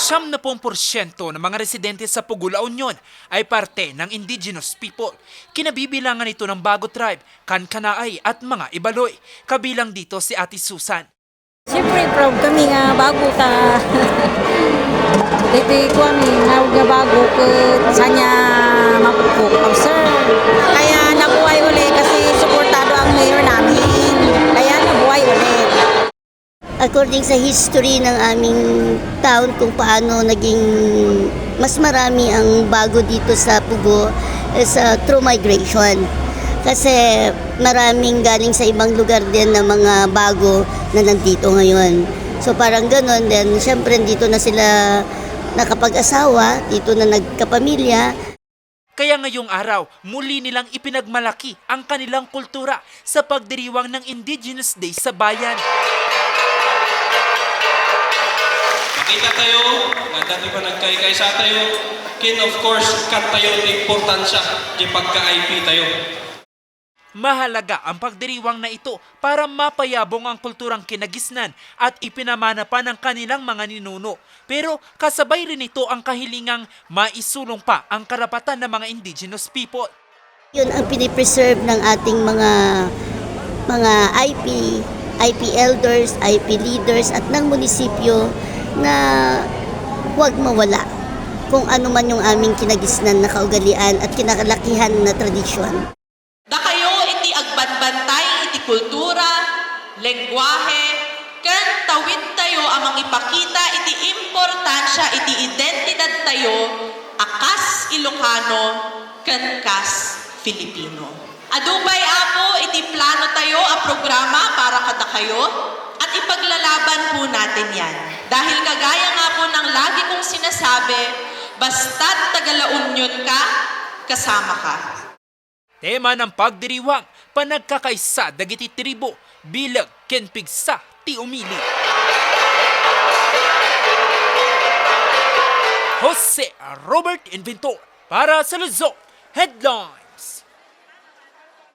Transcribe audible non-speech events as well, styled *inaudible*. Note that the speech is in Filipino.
Siyam na porsyento ng mga residente sa Pugo, La Union ay parte ng indigenous people. Kinabibilangan ito ng Bago Tribe, Kankanaay at mga Ibaloy. Kabilang dito si Ate Susan. Siyempre, proud kami nga bago ta. *laughs* Dito ko kami nga bago ko sanya mapupuk oh, sir. Kaya according sa history ng aming town kung paano naging mas marami ang bago dito sa Pugo is uh, through migration. Kasi maraming galing sa ibang lugar din na mga bago na nandito ngayon. So parang ganun din, syempre dito na sila nakapag-asawa, dito na nagkapamilya, Kaya ngayong araw, muli nilang ipinagmalaki ang kanilang kultura sa pagdiriwang ng Indigenous Day sa bayan. Makita tayo, nga dati pa nagkay-kay sa tayo, kin of course, kat tayo ng importansya di pagka-IP tayo. Mahalaga ang pagdiriwang na ito para mapayabong ang kulturang kinagisnan at ipinamana pa ng kanilang mga ninuno. Pero kasabay rin ito ang kahilingang maisulong pa ang karapatan ng mga indigenous people. Yun ang pinipreserve ng ating mga mga IP, IP elders, IP leaders at ng munisipyo na huwag mawala kung ano man yung aming kinagisnan na kaugalian at kinakalakihan na tradisyon. Da kayo iti agbanbantay iti kultura, lengguwahe, ken tawid tayo amang ipakita iti importansya iti identidad tayo akas Ilocano ken kas Filipino. Adubay apo iti plano tayo a programa para kada kayo ipaglalaban po natin yan. Dahil kagaya nga po ng lagi kong sinasabi, basta't tagalaunyon ka, kasama ka. Tema ng pagdiriwang, panagkakaisa dagiti tribo bilang kenpigsa ti umili. Jose Robert Inventor para sa Luzon Headline.